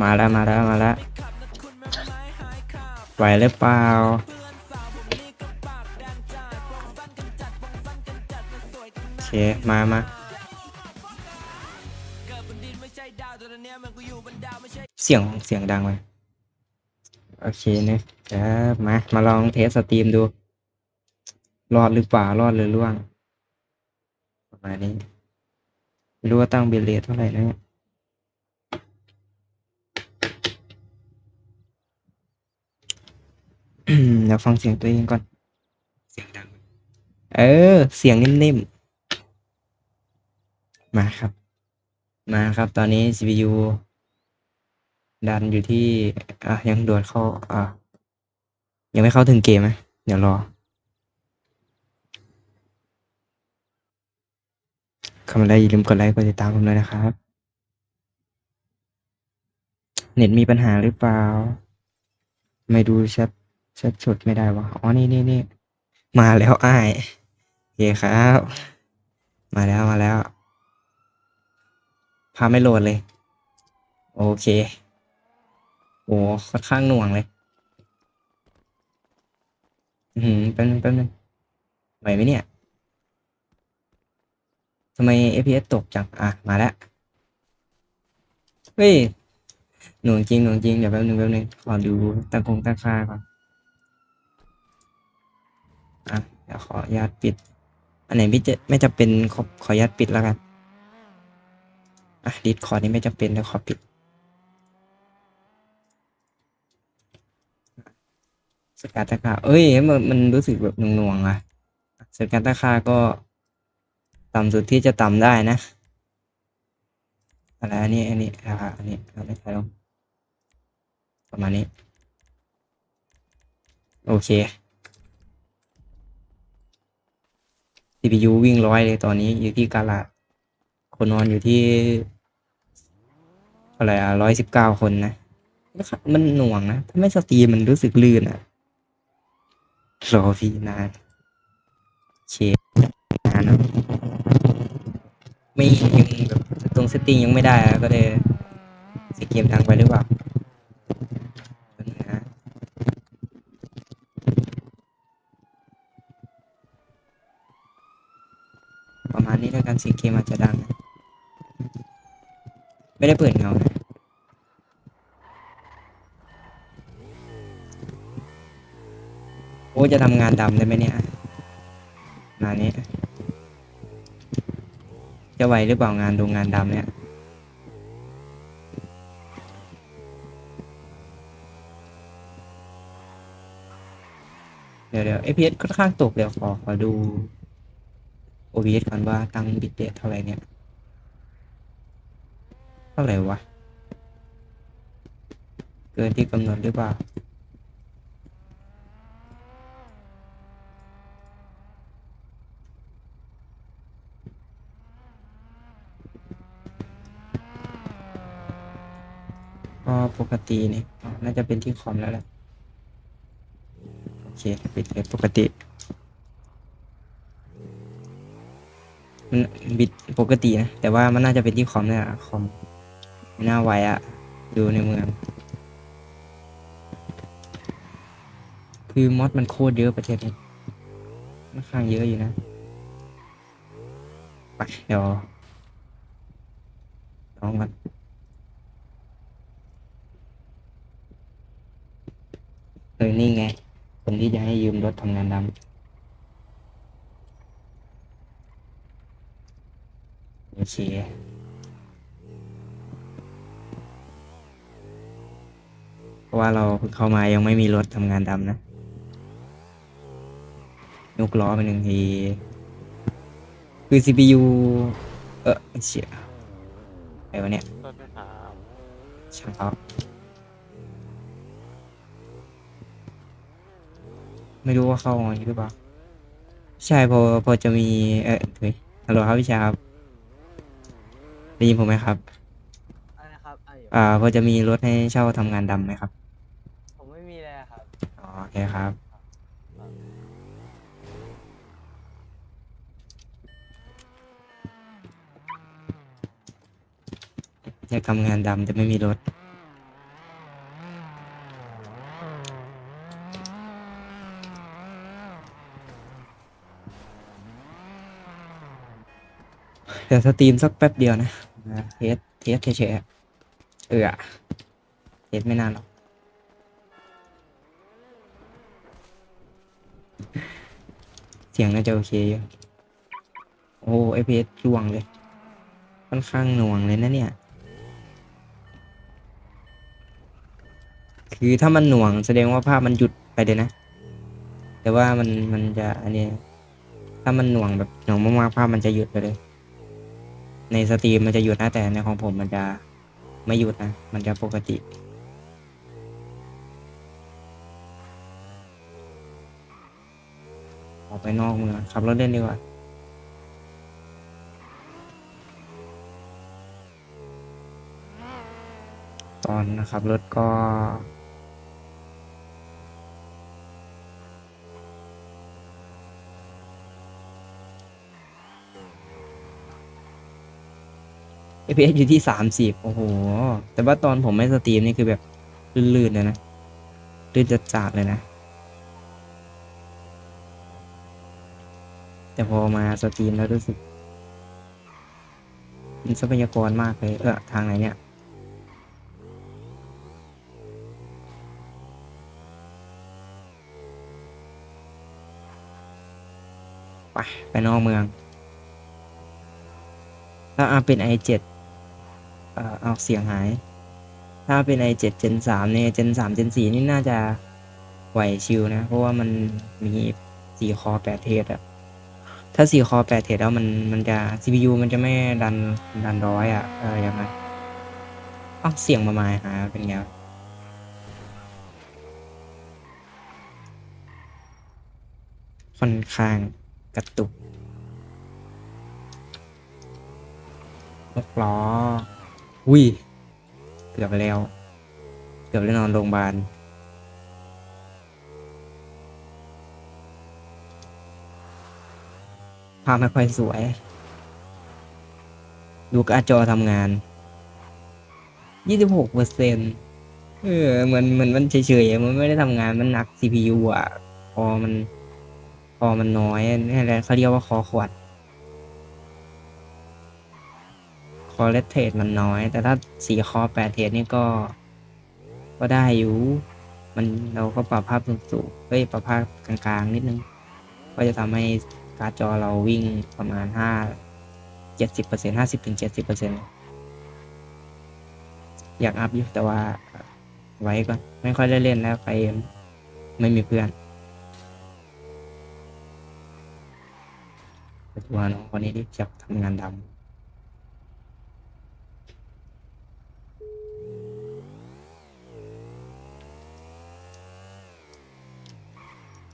มาแล้วมาแล้วมาแล้วไหวหรือเปล่าโอเคมามาเสียงเสียงดังไหมโอเคนะครับมา มาลองเทสสตรีมดู รอดหรือเปล่ารอดหรือล่วง ประมาณนี้ ไม่รู้ว่าตั้งเบลเลทเท่าไหร่นะเนี่ย อืม เดี๋ยวฟังเสียงตัวเองก่อน เสียงดัง เออ เสียงนิ่มๆ มาครับ มาครับ ตอนนี้ CPU ดันอยู่ที่ อะ ยังโดดเข้า อะ ยังไม่เข้าถึงเกมไหมเดี๋ยวรอเข้ามาแล้วอย่าลืมกดไลค์กดติดตามผมด้วยนะครับ เน็ตมีปัญหาหรือเปล่า ไม่ดูแชทแชทสดไม่ได้วะ อ๋อ นี่นี่นี่ มาแล้วไอ้ายโอเคครับ มาแล้วมาแล้ว พาไม่โหลดเลย โอเค โอ้ค่อนข้างหน่วงเลย อือหือแป๊บนึงแป๊บนึงไหวไหมเนี่ย ทำไม FPS ตกจัง อะ มาแล้ว เฮ้ย หน่วงจริงหน่วงจริง เดี๋ยวแป๊บนึงแป๊บนึง ขอดูตั้งคงตั้งค่าก่อน อะเดี๋ยวขออนุญาตปิด อันไหนไม่จะไม่จะเป็นขอขออนุญาตปิดแล้วกันอะดิสคอร์นี่ไม่จำเป็นแล้วขอปิด สกัดตะคาเอ้ยมันมันรู้สึกแบบหน่วงๆอะสกัดตะคาก็ ต่ำสุดที่จะต่ำได้นะอะไรอันนี้อันนี้อ่าอันนี้เราไม่ใช่ลงประมาณนี้ โอเค CPU วิ่งร้อยเลยตอนนี้อยู่ที่กาลาดคนนอนอยู่ที่อะไรอะร้อยสิบเก้าคนนะ มันหน่วงนะ ถ้าไม่สตรีมมันรู้สึกลื่นอะ รอพี่นาน เชฟนานนะไม่ยังแบบตรงเซตติ้งยังไม่ได้ก็เลยเสียเกมดังไปหรือเปล่าแป๊บนึงนะประมาณนี้แล้วกันเสียงเกมอาจจะดังนะไม่ได้เปิดเงานะโอ้จะทำงานดำได้ไหมเนี่ยงานนี้ จะไหวหรือเปล่างานดูงานดำเนี่ยเดี๋ยวเดี๋ยว APS ค่อนข้างตกเดี๋ยวขอขอดู OBS ก่อนว่าตั้งบิตเรทเท่าไหร่เนี่ย เท่าไหร่วะ เกินที่กำหนดหรือเปล่าก็ปกตินี่น่าจะเป็นที่คอมแล้วแหละโอเคปิดเลยปกติ มันบิดปกตินะ แต่ว่ามันน่าจะเป็นที่คอมเนี่ยแหละคอมไม่น่าไหวอะดูในเมือง คือมอดมันโคตรเยอะประเทศนี้ค่อนข้างเยอะอยู่นะไปเดี๋ยวลองกันเออนี่ไงคนที่จะให้ยืมรถทำงานดำ โอเคเพราะว่าเราเพิ่งเข้ามายังไม่มีรถทำงานดำนะยกล้อไปหนึ่งที คือ CPU เออเชี่ยอะไรวะเนี่ยต้นไปถามช่างเขาไม่รู้ว่าเข้ามาหรือเปล่า ใช่พอพอจะมี เออเฮ้ยฮัลโหลครับพี่ชายครับ ได้ยินผมไหมครับ อะไรนะครับอะอยู่อ่าพอจะมีรถให้เช่าทำงานดำไหมครับ ผมไม่มีเลยอะครับ อ๋อ โอเคครับยอยากทำงานดำแต่ไม่มีรถ ดี๋ยวสตรีมสักแป๊บเดียวนะเทสเทสเฉยๆเออเทสไม่นานหรอกเสียงน่าจะโอเคอยู่โอ้เอพีเอสล่วงเลย ค่อนข้างหน่วงเลยนะเนี่ย คือถ้ามันหน่วงแสดงว่าภาพมันหยุดไปเลยนะ แต่ว่ามันมันจะอันนี้ถ้ามันหน่วงแบบหน่วงมากๆภาพมันจะหยุดไปเลย ในสตรีมมันจะหยุดนะแต่ในของผมมันจะไม่หยุดนะ มันจะปกติ ออกไปนอกเมืองขับรถเล่นดีกว่าตอนขับรถก็ FPS อยู่ที่สามสิบโอ้โห แต่ว่าตอนผมไม่สตรีมนี่คือแบบลื่นๆเลยนะ ลื่นจัดๆเลยนะ แต่พอมาสตรีมแล้วรู้สึกมีทรัพยากรมากเลย เออทางไหนเนี่ยไปไปนอกเมือง ถ้าอาเป็น i7 เอ่อเอาเสียงหาย ถ้าเป็น i7 Gen 3เนี่ย Gen 3 Gen 4 นี่น่าจะไหวชิวนะ เพราะว่ามันมี 4 คอ8เทสอะถ้า 4 คอ8เทสแล้วมันมันจะ CPU มันจะไม่ดันดันร้อยอะเออยังไงอ้าวเสียงมามาหายเป็นไงค่อนข้างกระตุกนกล้อ อุ้ย เกือบไปแล้ว เกือบได้นอนโรงพยาบาล ภาพไม่ค่อยสวย ดูการ์ดจอทำงานยี่สิบหกเปอร์เซ็นเออเหมือนเหมือนมันเฉยๆ มันไม่ได้ทำงาน มันหนัก CPU อะพอมันพอมันน้อยนี่แหละเขาเรียกว่าคอขวด ค อเลสเทรดมันน้อย แต่ถ้าสี่คอแปดเทรดนี่ก็ ก็ได้อยู่ มันเราก็ปรับภาพสูงๆเฮ้ยปรับภาพกลางๆนิดนึง ก็จะทำให้การ์ดจอเราวิ่งประมาณห้าเจ็ดสิบเปอร์เซ็นห้าสิบถึงเจ็ดสิบเปอร์เซ็นอยากอัพอยู่แต่ว่าไว้ก่อนไม่ค่อยได้เล่นแล้วไปไม่มีเพื่อนไปตัวน้องคนนี้ที่จะทำงานดำ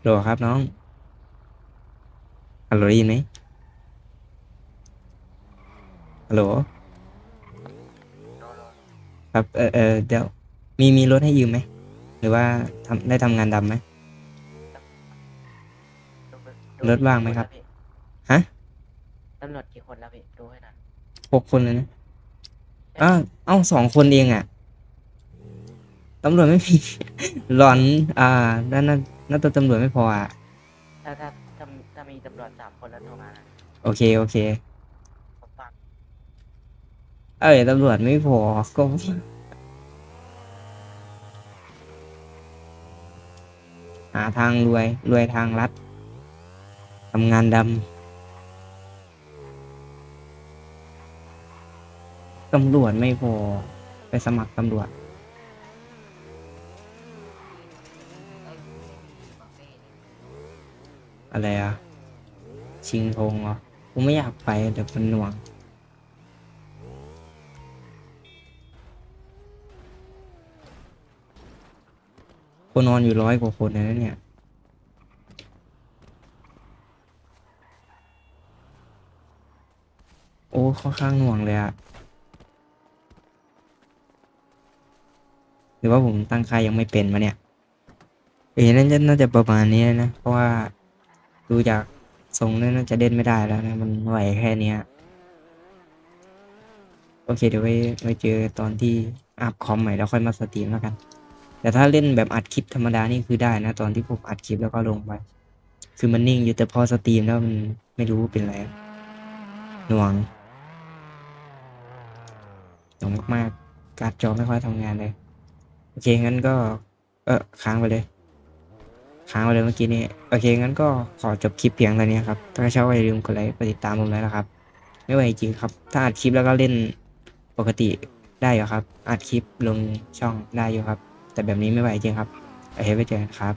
โหลครับน้องฮัลโหลได้ยินไหมฮัลโหลครับเออเออเดี๋ยวมีมีรถให้ยืมไหมหรือว่าทำได้ทำงานดำไหมรถว่างไหมครับ ฮะตำรวจกี่คนแล้วพี่ดูให้หน่อยหกคนเลยนะอ้าวเอ้าสองคนเองอะ ตำรวจไม่มี หลอน อ่าด้านนั้นน่าจะตำรวจไม่พออะ ถ้าถ้าถ้าถ้ามีตำรวจสามคนแล้วโทรมานะโอเค โอเค ผมฟังเอ้ยตำรวจไม่พอก็หาทางรวย รวยทางลัดทำงานดำตำรวจไม่พอ ไปสมัครตำรวจ อะไรอะชิงธงเหรอกูไม่อยากไปเดี๋ยวมันหน่วงคนนอนอยู่ร้อยกว่าคนเลยนะเนี่ยโอ้ค่อนข้างหน่วงเลยอะหรือว่าผมตั้งค่ายังไม่เป็นมาเนี่ยเอ้ยน่าจะน่าจะประมาณนี้นะ เพราะว่า ดูจากทรงนี่น่าจะเล่นไม่ได้แล้วนะ มันไหวแค่นี้โอเคเดี๋ยวไว้ไว้เจอตอนที่อัพคอมใหม่แล้วค่อยมาสตรีมแล้วกัน แต่ถ้าเล่นแบบอัดคลิปธรรมดานี่คือได้นะ ตอนที่ผมอัดคลิปแล้วก็ลงไป คือมันนิ่งอยู่แต่พอสตรีมแล้วมันไม่รู้เป็นไรหน่วงหน่วงมากๆ การจอไม่ค่อยทำงานเลย โอเคงั้นก็ เออค้างไปเลย ค้างไปเลยเมื่อกี้นี้ โอเค งั้นก็ขอจบคลิปเพียงเท่านี้ครับ ถ้าชอบก็อย่าลืมกดไลค์กดติดตามผมด้วยนะครับ ไม่ไหวจริงครับ ถ้าอัดคลิปแล้วก็เล่นปกติได้อยู่ครับ อัดคลิปลงช่องได้อยู่ครับ แต่แบบนี้ไม่ไหวจริงครับ โอเคไปเจอกันครับ